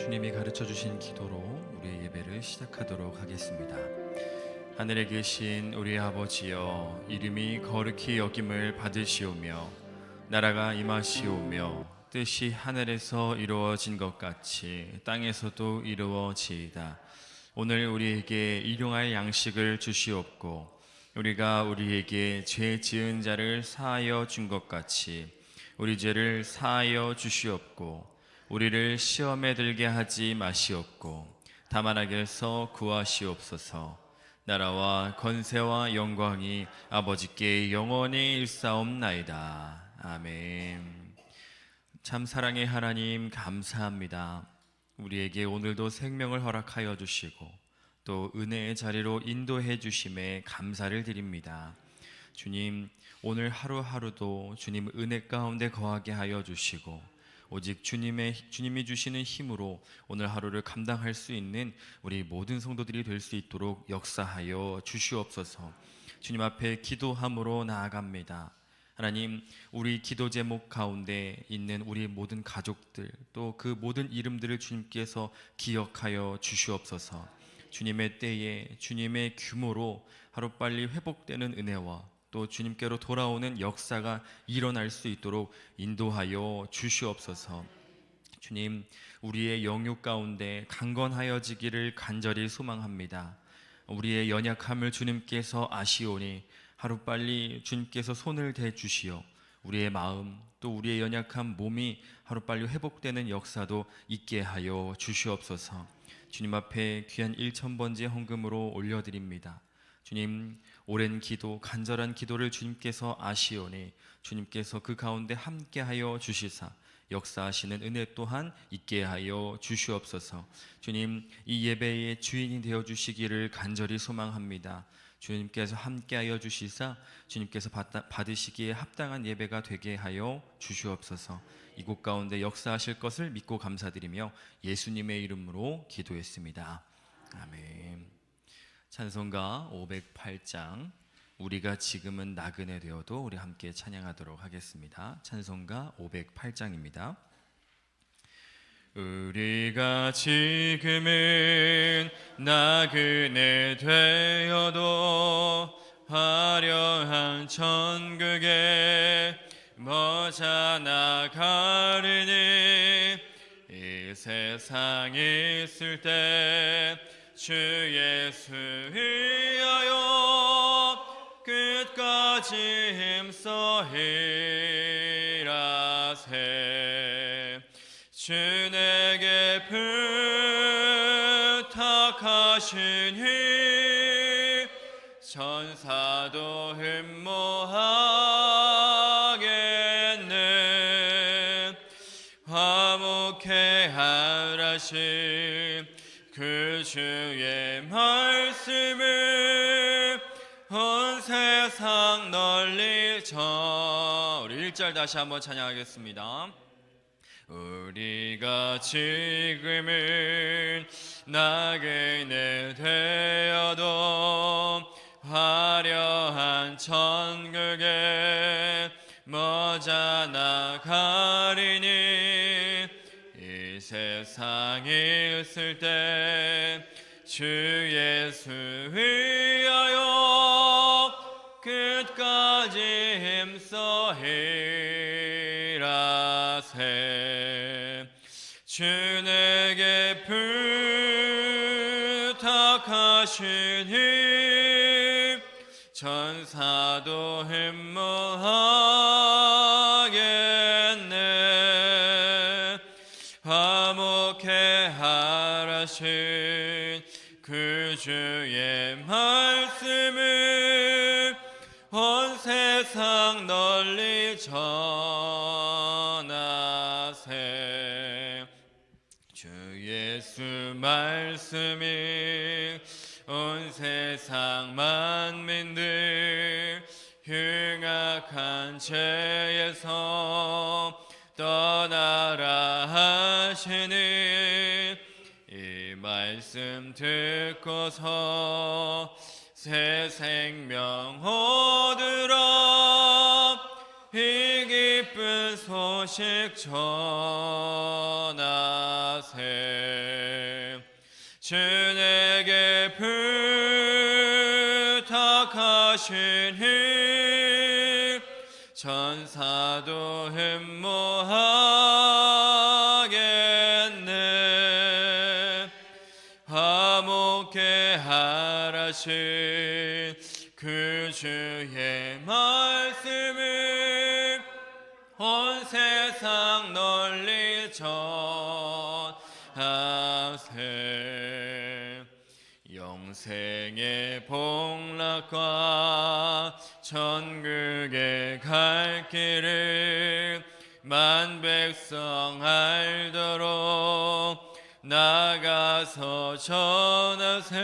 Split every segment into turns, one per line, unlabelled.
주님이 가르쳐 주신 기도로 우리의 예배를 시작하도록 하겠습니다. 하늘에 계신 우리 아버지여 이름이 거룩히 여김을 받으시오며 나라가 임하시오며 뜻이 하늘에서 이루어진 것 같이 땅에서도 이루어지이다. 오늘 우리에게 일용할 양식을 주시옵고 우리가 우리에게 죄 지은 자를 사하여 준 것 같이 우리 죄를 사하여 주시옵고 우리를 시험에 들게 하지 마시옵고 다만 악에서 구하시옵소서. 나라와 건세와 영광이 아버지께 영원히 일사옵나이다. 아멘. 참 사랑의 하나님 감사합니다. 우리에게 오늘도 생명을 허락하여 주시고 또 은혜의 자리로 인도해 주심에 감사를 드립니다. 주님 오늘 하루하루도 주님 은혜 가운데 거하게 하여 주시고 오직 주님의 주님이 주시는 힘으로 오늘 하루를 감당할 수 있는 우리 모든 성도들이 될 수 있도록 역사하여 주시옵소서. 주님 앞에 기도함으로 나아갑니다. 하나님, 우리 기도 제목 가운데 있는 우리 모든 가족들 또 그 모든 이름들을 주님께서 기억하여 주시옵소서. 주님의 때에 주님의 규모로 하루빨리 회복되는 은혜와 또 주님께로 돌아오는 역사가 일어날 수 있도록 인도하여 주시옵소서. 주님, 우리의 영육 가운데 강건하여지기를 간절히 소망합니다. 우리의 연약함을 주님께서 아시오니 하루빨리 주님께서 손을 대 주시어 우리의 마음 또 우리의 연약한 몸이 하루빨리 회복되는 역사도 있게 하여 주시옵소서. 주님 앞에 귀한 1천번째 헌금으로 올려드립니다. 주님 오랜 기도 간절한 기도를 주님께서 아시오니 주님께서 그 가운데 함께하여 주시사 역사하시는 은혜 또한 있게 하여 주시옵소서. 주님 이 예배의 주인이 되어 주시기를 간절히 소망합니다. 주님께서 함께하여 주시사 주님께서 받- 받으시기에 합당한 예배가 되게 하여 주시옵소서. 이곳 가운데 역사하실 것을 믿고 감사드리며 예수님의 이름으로 기도했습니다. 아멘. 찬송가 508장 우리가 지금은 나그네 되어도 우리 함께 찬양하도록 하겠습니다. 찬송가 508장입니다. 우리가 지금은 나그네 되어도 화려한 천국에 머자 나가리니 이 세상에 있을 때 주 예수 위하여 끝까지 힘써 일하세. 주 내게 부탁하시니 천사도 흠 1절 다시 한번 찬양하겠습니다. 우리가 지금은 나그네 되어도 화려한 천국에 머자 나가리니 이 세상에 있을 때 주 예수 위 주 내게 부탁하시니 천사도 흠모하겠네. 그 주의 말씀을 온 세상 널리 전 말씀이 온 세상 만민들 흉악한 죄에서 떠나라 하시니 이 말씀 듣고서 새 생명 얻으라 이 기쁜 소식 전하세 주에게 부탁하시니 전사도 흠모하겠네. 화목해 하라신 그 주의 말씀을 온 세상 널리 전하세 영 생의 복락과 천국의 갈 길을 만 백성 알도록 나가서 전하세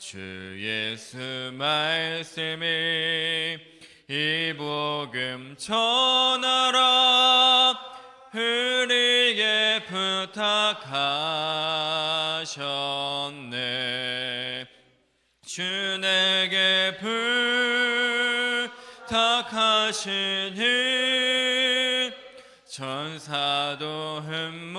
주 예수 말씀이 이 복음 전하라 우리에게 부탁하셨네 주 내게 부탁하시니 전사도 흠모하겠네.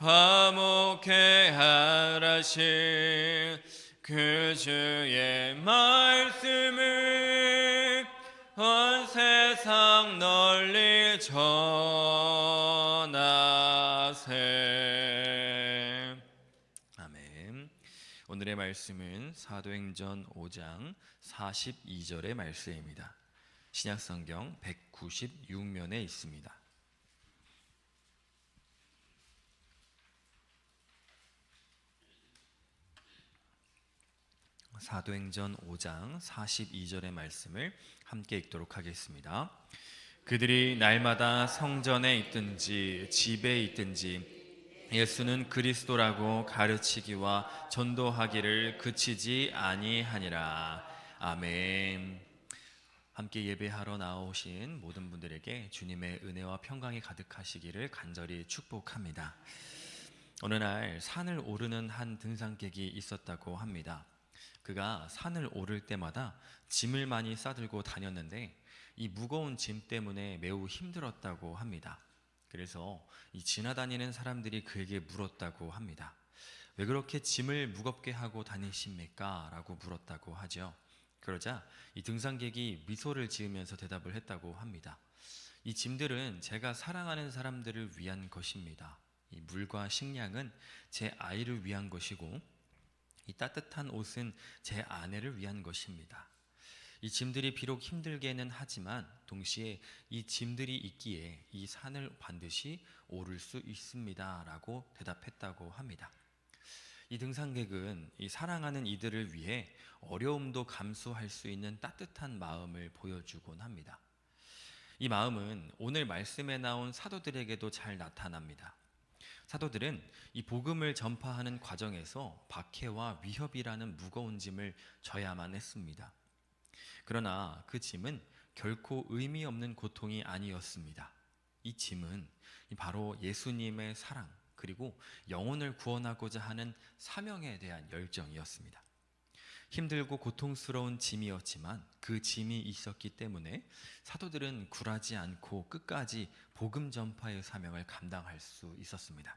화목해 하라신 그 주의 말씀은 사도행전 5장 42절의 말씀입니다 신약성경 196면에 있습니다 사도행전 5장 42절의 말씀을 함께 읽도록 하겠습니다. 그들이 날마다 성전에 있든지 집에 있든지 예수는 그리스도라고 가르치기와 전도하기를 그치지 아니하니라. 아멘. 함께 예배하러 나오신 모든 분들에게 주님의 은혜와 평강이 가득하시기를 간절히 축복합니다. 어느 날 산을 오르는 한 등산객이 있었다고 합니다. 그가 산을 오를 때마다 짐을 많이 싸들고 다녔는데 이 무거운 짐 때문에 매우 힘들었다고 합니다. 그래서 이 지나다니는 사람들이 그에게 물었다고 합니다. 왜 그렇게 짐을 무겁게 하고 다니십니까? 라고 물었다고 하죠. 그러자 이 등산객이 미소를 지으면서 대답을 했다고 합니다. 이 짐들은 제가 사랑하는 사람들을 위한 것입니다. 이 물과 식량은 제 아이를 위한 것이고 이 따뜻한 옷은 제 아내를 위한 것입니다. 이 짐들이 비록 힘들게는 하지만 동시에 이 짐들이 있기에 이 산을 반드시 오를 수 있습니다라고 대답했다고 합니다. 이 등산객은 이 사랑하는 이들을 위해 어려움도 감수할 수 있는 따뜻한 마음을 보여주곤 합니다. 이 마음은 오늘 말씀에 나온 사도들에게도 잘 나타납니다. 사도들은 이 복음을 전파하는 과정에서 박해와 위협이라는 무거운 짐을 져야만 했습니다. 그러나 그 짐은 결코 의미 없는 고통이 아니었습니다. 이 짐은 바로 예수님의 사랑 그리고 영혼을 구원하고자 하는 사명에 대한 열정이었습니다. 힘들고 고통스러운 짐이었지만 그 짐이 있었기 때문에 사도들은 굴하지 않고 끝까지 복음 전파의 사명을 감당할 수 있었습니다.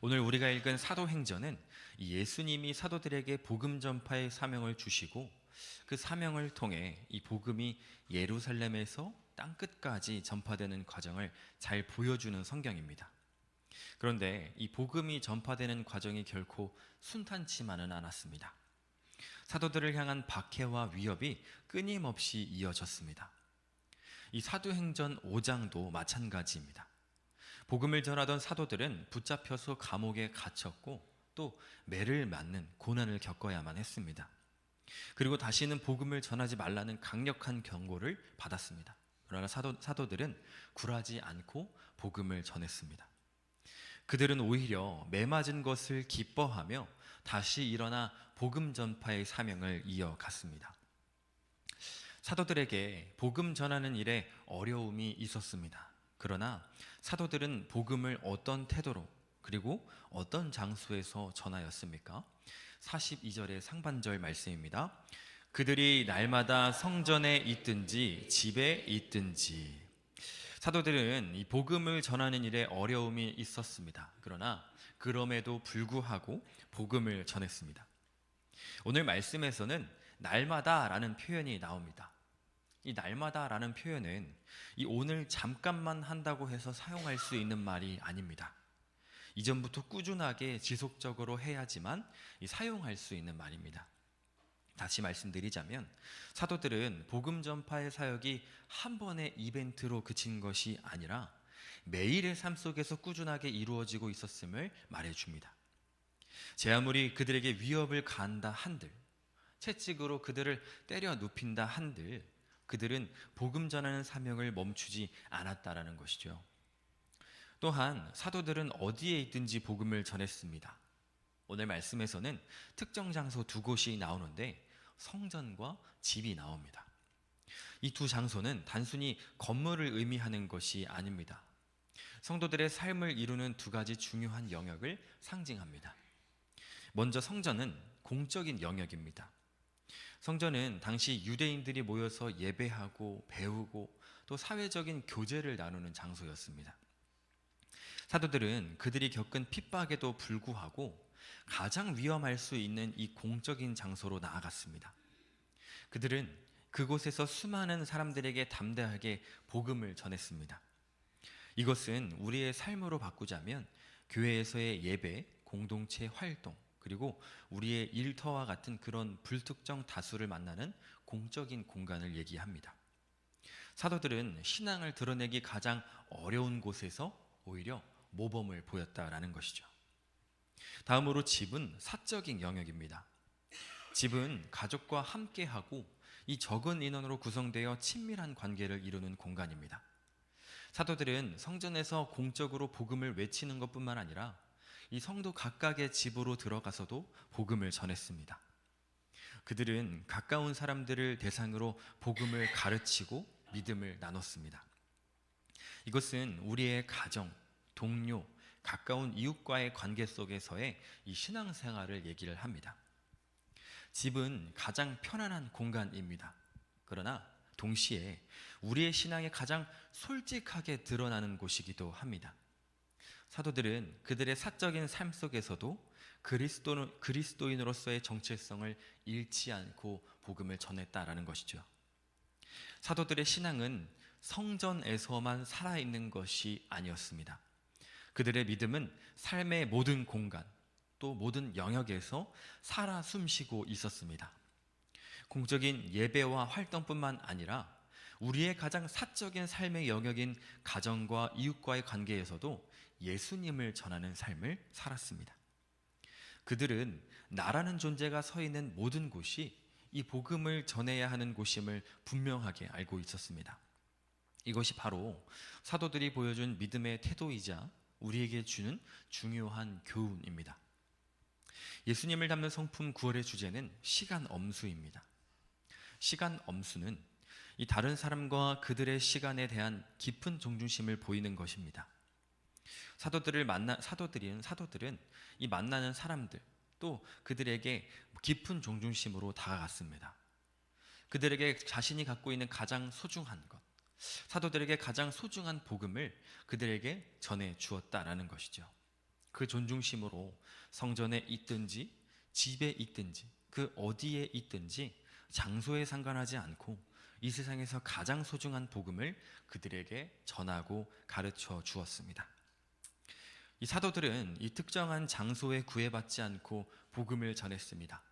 오늘 우리가 읽은 사도행전은 예수님이 사도들에게 복음 전파의 사명을 주시고 그 사명을 통해 이 복음이 예루살렘에서 땅 끝까지 전파되는 과정을 잘 보여주는 성경입니다. 그런데 이 복음이 전파되는 과정이 결코 순탄치만은 않았습니다. 사도들을 향한 박해와 위협이 끊임없이 이어졌습니다. 이 사도행전 5장도 마찬가지입니다. 복음을 전하던 사도들은 붙잡혀서 감옥에 갇혔고 또 매를 맞는 고난을 겪어야만 했습니다. 그리고 다시는 복음을 전하지 말라는 강력한 경고를 받았습니다. 그러나 사도, 사도들은 굴하지 않고 복음을 전했습니다. 그들은 오히려 매맞은 것을 기뻐하며 다시 일어나 복음 전파의 사명을 이어갔습니다. 사도들에게 복음 전하는 일에 어려움이 있었습니다. 그러나 사도들은 복음을 어떤 태도로 그리고 어떤 장소에서 전하였습니까? 42절의 상반절 말씀입니다. 그들이 날마다 성전에 있든지 집에 있든지 사도들은 이 복음을 전하는 일에 어려움이 있었습니다. 그러나 그럼에도 불구하고 복음을 전했습니다. 오늘 말씀에서는 날마다라는 표현이 나옵니다. 이 날마다라는 표현은 이 오늘 잠깐만 한다고 해서 사용할 수 있는 말이 아닙니다. 이전부터 꾸준하게 지속적으로 해야지만 이 사용할 수 있는 말입니다. 다시 말씀드리자면 사도들은 복음 전파의 사역이 한 번의 이벤트로 그친 것이 아니라 매일의 삶 속에서 꾸준하게 이루어지고 있었음을 말해줍니다. 제 아무리 그들에게 위협을 가한다 한들, 채찍으로 그들을 때려 눕힌다 한들, 그들은 복음 전하는 사명을 멈추지 않았다라는 것이죠. 또한 사도들은 어디에 있든지 복음을 전했습니다. 오늘 말씀에서는 특정 장소 두 곳이 나오는데 성전과 집이 나옵니다. 이 두 장소는 단순히 건물을 의미하는 것이 아닙니다. 성도들의 삶을 이루는 두 가지 중요한 영역을 상징합니다. 먼저 성전은 공적인 영역입니다. 성전은 당시 유대인들이 모여서 예배하고 배우고 또 사회적인 교제를 나누는 장소였습니다. 사도들은 그들이 겪은 핍박에도 불구하고 가장 위험할 수 있는 이 공적인 장소로 나아갔습니다. 그들은 그곳에서 수많은 사람들에게 담대하게 복음을 전했습니다. 이것은 우리의 삶으로 바꾸자면 교회에서의 예배, 공동체 활동, 그리고 우리의 일터와 같은 그런 불특정 다수를 만나는 공적인 공간을 얘기합니다. 사도들은 신앙을 드러내기 가장 어려운 곳에서 오히려 모범을 보였다라는 것이죠. 다음으로 집은 사적인 영역입니다. 집은 가족과 함께하고 이 적은 인원으로 구성되어 친밀한 관계를 이루는 공간입니다. 사도들은 성전에서 공적으로 복음을 외치는 것뿐만 아니라 이 성도 각각의 집으로 들어가서도 복음을 전했습니다. 그들은 가까운 사람들을 대상으로 복음을 가르치고 믿음을 나눴습니다. 이것은 우리의 가정, 동료, 가까운 이웃과의 관계 속에서의 이 신앙생활을 얘기를 합니다. 집은 가장 편안한 공간입니다. 그러나 동시에 우리의 신앙에 가장 솔직하게 드러나는 곳이기도 합니다. 사도들은 그들의 사적인 삶 속에서도 그리스도, 그리스도인으로서의 정체성을 잃지 않고 복음을 전했다라는 것이죠. 사도들의 신앙은 성전에서만 살아있는 것이 아니었습니다. 그들의 믿음은 삶의 모든 공간, 또 모든 영역에서 살아 숨쉬고 있었습니다. 공적인 예배와 활동뿐만 아니라 우리의 가장 사적인 삶의 영역인 가정과 이웃과의 관계에서도 예수님을 전하는 삶을 살았습니다. 그들은 나라는 존재가 서 있는 모든 곳이 이 복음을 전해야 하는 곳임을 분명하게 알고 있었습니다. 이것이 바로 사도들이 보여준 믿음의 태도이자 우리에게 주는 중요한 교훈입니다. 예수님을 담는 성품 9월의 주제는 시간 엄수입니다. 시간 엄수는 이 다른 사람과 그들의 시간에 대한 깊은 존중심을 보이는 것입니다. 사도들을 만나 사도들은 사도들은 이 만나는 사람들 또 그들에게 깊은 존중심으로 다가갔습니다. 그들에게 자신이 갖고 있는 가장 소중한 것, 사도들에게 가장 소중한 복음을 그들에게 전해 주었다라는 것이죠. 그 존중심으로 성전에 있든지 집에 있든지 그 어디에 있든지 장소에 상관하지 않고 이 세상에서 가장 소중한 복음을 그들에게 전하고 가르쳐 주었습니다. 이 사도들은 이 특정한 장소에 구애받지 않고 복음을 전했습니다.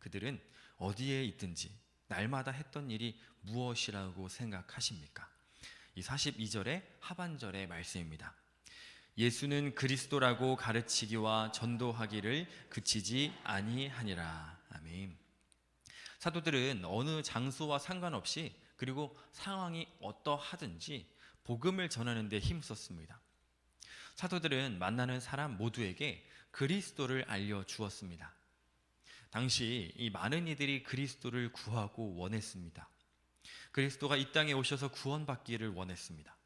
그들은 어디에 있든지 날마다 했던 일이 무엇이라고 생각하십니까? 이 42절의 하반절의 말씀입니다. 예수는 그리스도라고 가르치기와 전도하기를 그치지 아니하니라. 아멘. 사도들은 어느 장소와 상관없이 그리고 상황이 어떠하든지 복음을 전하는 데 힘썼습니다. 사도들은 만나는 사람 모두에게 그리스도를 알려 주었습니다. 당시 이 많은 이들이 그리스도를 구하고 원했습니다. 그리스도가 이 땅에 오셔서 구원받기를 원했습니다.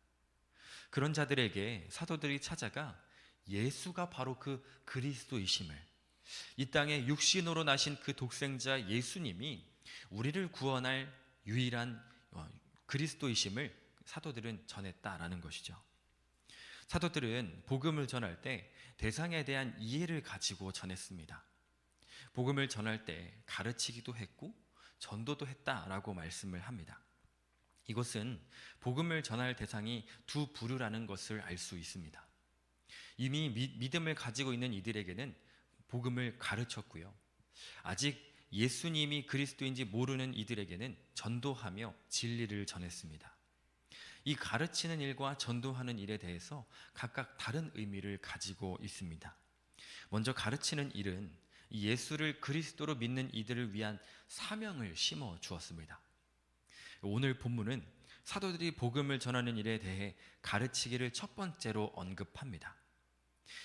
그런 자들에게 사도들이 찾아가 예수가 바로 그 그리스도이심을 이 땅에 육신으로 나신 그 독생자 예수님이 우리를 구원할 유일한 어, 그리스도이심을 사도들은 전했다라는 것이죠. 사도들은 복음을 전할 때 대상에 대한 이해를 가지고 전했습니다. 복음을 전할 때 가르치기도 했고 전도도 했다라고 말씀을 합니다. 이것은 복음을 전할 대상이 두 부류라는 것을 알 수 있습니다. 이미 미- 믿음을 가지고 있는 이들에게는 복음을 가르쳤고요. 아직 예수님이 그리스도인지 모르는 이들에게는 전도하며 진리를 전했습니다. 이 가르치는 일과 전도하는 일에 대해서 각각 다른 의미를 가지고 있습니다. 먼저 가르치는 일은 이 예수를 그리스도로 믿는 이들을 위한 사명을 심어 주었습니다. 오늘 본문은 사도들이 복음을 전하는 일에 대해 가르치기를 첫 번째로 언급합니다.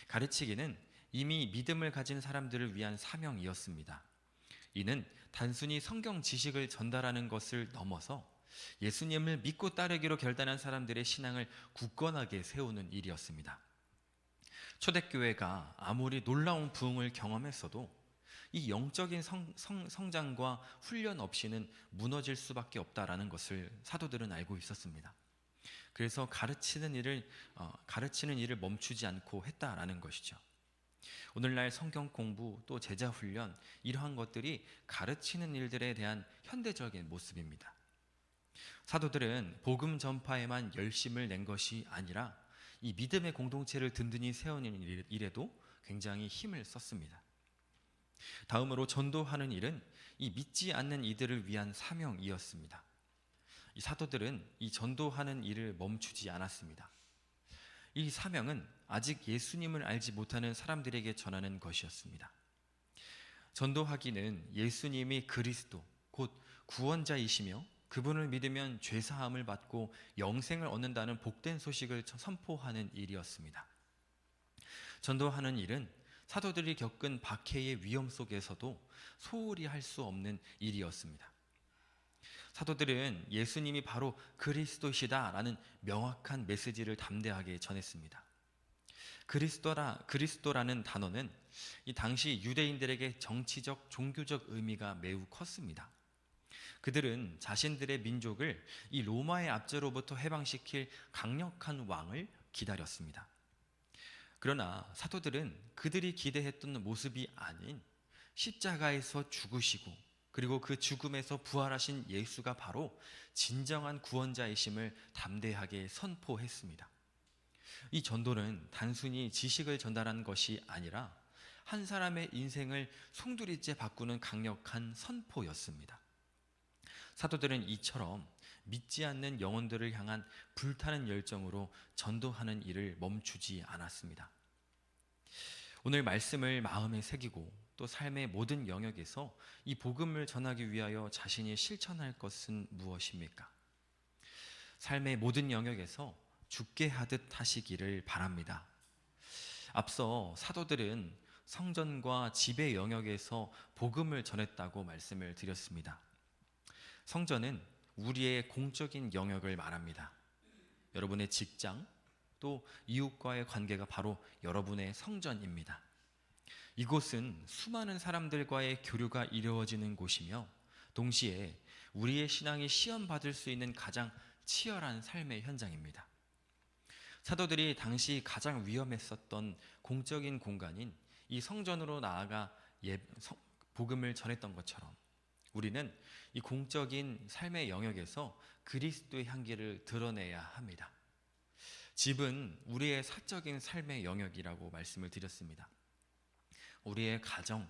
가르치기는 이미 믿음을 가진 사람들을 위한 사명이었습니다. 이는 단순히 성경 지식을 전달하는 것을 넘어서 예수님을 믿고 따르기로 결단한 사람들의 신앙을 굳건하게 세우는 일이었습니다. 초대교회가 아무리 놀라운 부흥을 경험했어도 이 영적인 성, 성, 성장과 훈련 없이는 무너질 수밖에 없다라는 것을 사도들은 알고 있었습니다. 그래서 가르치는 일을 어, 가르치는 일을 멈추지 않고 했다라는 것이죠. 오늘날 성경 공부 또 제자 훈련 이러한 것들이 가르치는 일들에 대한 현대적인 모습입니다. 사도들은 복음 전파에만 열심을 낸 것이 아니라 이 믿음의 공동체를 든든히 세우는 일- 일에도 굉장히 힘을 썼습니다. 다음으로 전도하는 일은 이 믿지 않는 이들을 위한 사명이었습니다. 이 사도들은 이 전도하는 일을 멈추지 않았습니다. 이 사명은 아직 예수님을 알지 못하는 사람들에게 전하는 것이었습니다. 전도하기는 예수님이 그리스도 곧 구원자이시며 그분을 믿으면 죄 사함을 받고 영생을 얻는다는 복된 소식을 선포하는 일이었습니다. 전도하는 일은 사도들이 겪은 박해의 위험 속에서도 소홀히 할 수 없는 일이었습니다. 사도들은 예수님이 바로 그리스도시다라는 명확한 메시지를 담대하게 전했습니다. 그리스도라 그리스도라는 단어는 이 당시 유대인들에게 정치적 종교적 의미가 매우 컸습니다. 그들은 자신들의 민족을 이 로마의 압제로부터 해방시킬 강력한 왕을 기다렸습니다. 그러나 사도들은 그들이 기대했던 모습이 아닌 십자가에서 죽으시고 그리고 그 죽음에서 부활하신 예수가 바로 진정한 구원자이심을 담대하게 선포했습니다. 이 전도는 단순히 지식을 전달한 것이 아니라 한 사람의 인생을 송두리째 바꾸는 강력한 선포였습니다. 사도들은 이처럼 믿지 않는 영혼들을 향한 불타는 열정으로 전도하는 일을 멈추지 않았습니다. 오늘 말씀을 마음에 새기고 또 삶의 모든 영역에서 이 복음을 전하기 위하여 자신이 실천할 것은 무엇입니까? 삶의 모든 영역에서 죽게 하듯 하시기를 바랍니다. 앞서 사도들은 성전과 지배 영역에서 복음을 전했다고 말씀을 드렸습니다. 성전은 우리의 공적인 영역을 말합니다. 여러분의 직장 또 이웃과의 관계가 바로 여러분의 성전입니다. 이곳은 수많은 사람들과의 교류가 이루어지는 곳이며 동시에 우리의 신앙이 시험받을 수 있는 가장 치열한 삶의 현장입니다. 사도들이 당시 가장 위험했었던 공적인 공간인 이 성전으로 나아가 예, 성- 복음을 전했던 것처럼 우리는 이 공적인 삶의 영역에서 그리스도의 향기를 드러내야 합니다. 집은 우리의 사적인 삶의 영역이라고 말씀을 드렸습니다. 우리의 가정,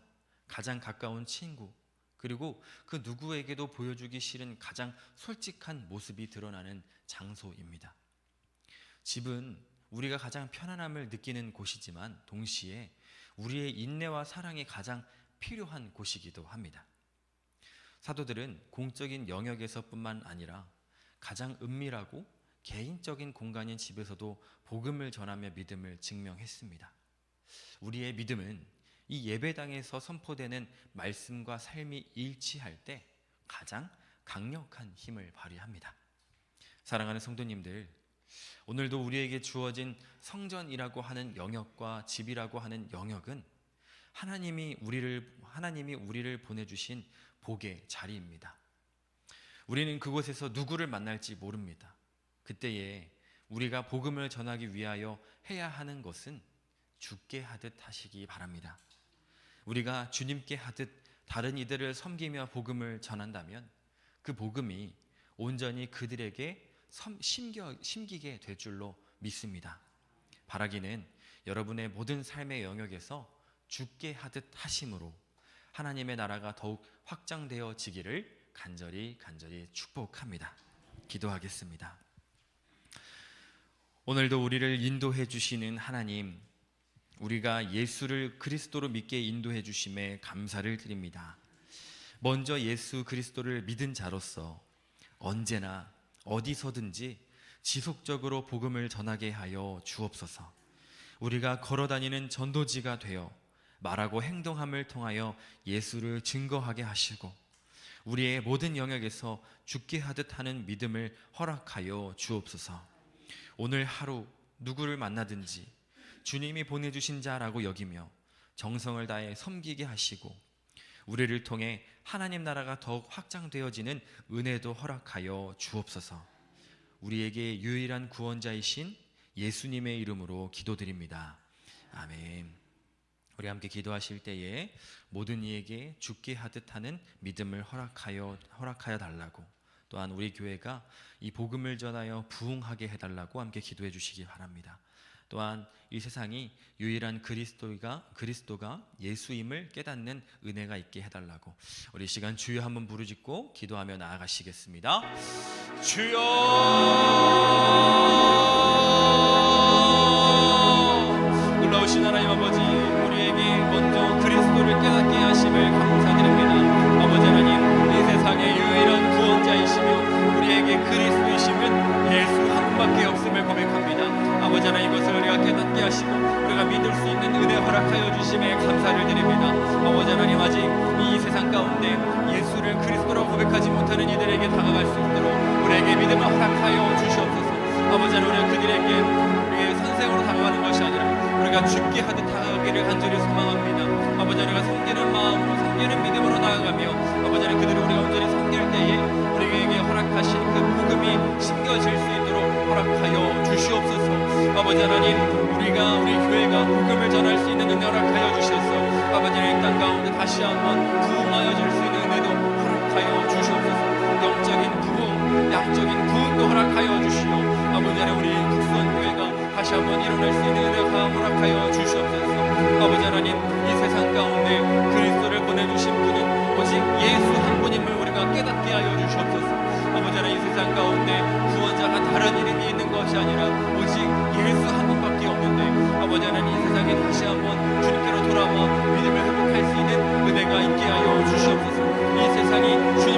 가장 가까운 친구, 그리고 그 누구에게도 보여주기 싫은 가장 솔직한 모습이 드러나는 장소입니다. 집은 우리가 가장 편안함을 느끼는 곳이지만 동시에 우리의 인내와 사랑이 가장 필요한 곳이기도 합니다. 사도들은 공적인 영역에서뿐만 아니라 가장 은밀하고 개인적인 공간인 집에서도 복음을 전하며 믿음을 증명했습니다. 우리의 믿음은 이 예배당에서 선포되는 말씀과 삶이 일치할 때 가장 강력한 힘을 발휘합니다. 사랑하는 성도님들, 오늘도 우리에게 주어진 성전이라고 하는 영역과 집이라고 하는 영역은 하나님이 우리를 하나님이 우리를 보내 주신 복의 자리입니다. 우리는 그곳에서 누구를 만날지 모릅니다. 그때에 우리가 복음을 전하기 위하여 해야 하는 것은 죽게 하듯 하시기 바랍니다. 우리가 주님께 하듯 다른 이들을 섬기며 복음을 전한다면 그 복음이 온전히 그들에게 섬- 심겨, 심기게 될 줄로 믿습니다. 바라기는 여러분의 모든 삶의 영역에서 죽게 하듯 하심으로 하나님의 나라가 더욱 확장되어지기를 간절히 간절히 축복합니다. 기도하겠습니다. 오늘도 우리를 인도해 주시는 하나님, 우리가 예수를 그리스도로 믿게 인도해 주심에 감사를 드립니다. 먼저 예수 그리스도를 믿은 자로서 언제나 어디서든지 지속적으로 복음을 전하게 하여 주옵소서. 우리가 걸어 다니는 전도지가 되어 말하고 행동함을 통하여 예수를 증거하게 하시고 우리의 모든 영역에서 죽게 하듯 하는 믿음을 허락하여 주옵소서. 오늘 하루 누구를 만나든지 주님이 보내주신 자라고 여기며 정성을 다해 섬기게 하시고 우리를 통해 하나님 나라가 더욱 확장되어지는 은혜도 허락하여 주옵소서. 우리에게 유일한 구원자이신 예수님의 이름으로 기도드립니다. 아멘. 우리 함께 기도하실 때에 모든 이에게 죽게 하듯 하는 믿음을 허락하여 허락하여 달라고 또한 우리 교회가 이 복음을 전하여 부흥하게 해달라고 함께 기도해 주시기 바랍니다. 또한 이 세상이 유일한 그리스도가 그리스도가 예수임을 깨닫는 은혜가 있게 해달라고 우리 이 시간 주여 한번 부르짖고 기도하며 나아가시겠습니다. 주여 놀라우신 하나님 아버지 먼저 그리스도를 깨닫게 하심을 감사드립니다. 아버지 하나님 이 세상의 유일한 구원자이시며 우리에게 그리스도이시면 예수 한 분밖에 없음을 고백합니다. 아버지 하나님 이것을 우리가 깨닫게 하시고 우리가 믿을 수 있는 은혜 허락하여 주심에 감사를 드립니다. 아버지 하나님 아직 이 세상 가운데 예수를 그리스도라고 고백하지 못하는 이들에게 다가갈 수 있도록 우리에게 믿음을 허락하여 주시옵소서. 아버지 하나님 그들에게 우리의 선생으로 다가가는 것이 아니라 우리가 죽게 하듯 다가가기를 간절히 소망합니다. 아버지 하나님 섬기는 마음으로 섬기는 믿음으로 나아가며 아버지 하나님 그들을 우리가 온전히 섬길 때에 우리에게 허락하신 그 복음이 심겨질 수 있도록 허락하여 주시옵소서. 아버지 하나님 우리가 우리 교회가 복음을 전할 수 있는 은혜 허락하여 주셔서 아버지 하나님 땅 가운데 다시 한번 부흥하여 줄수 있는 은혜도 허락하여 주시옵소서. 영적인 부흥, 양적인 부흥도 허락하여 주시오. 아버지 하나님 우리 국선 교회가 다시 한번 일어날 수 있는 은혜가 허락하여 주시옵소서. 아버지 하나님 이 세상 가운데 그리스도를 보내주신 분은 오직 예수 한 분임을 우리가 깨닫게 하여 주시옵소서. 아버지 하나님 이 세상 가운데 구원자가 다른 이름이 있는 것이 아니라 오직 예수 한 분밖에 없는데 아버지 하나님 이 세상에 다시 한번 주님께로 돌아와 믿음을 회복할 수 있는 은혜가 있게 하여 주시옵소서. 이 세상이 주님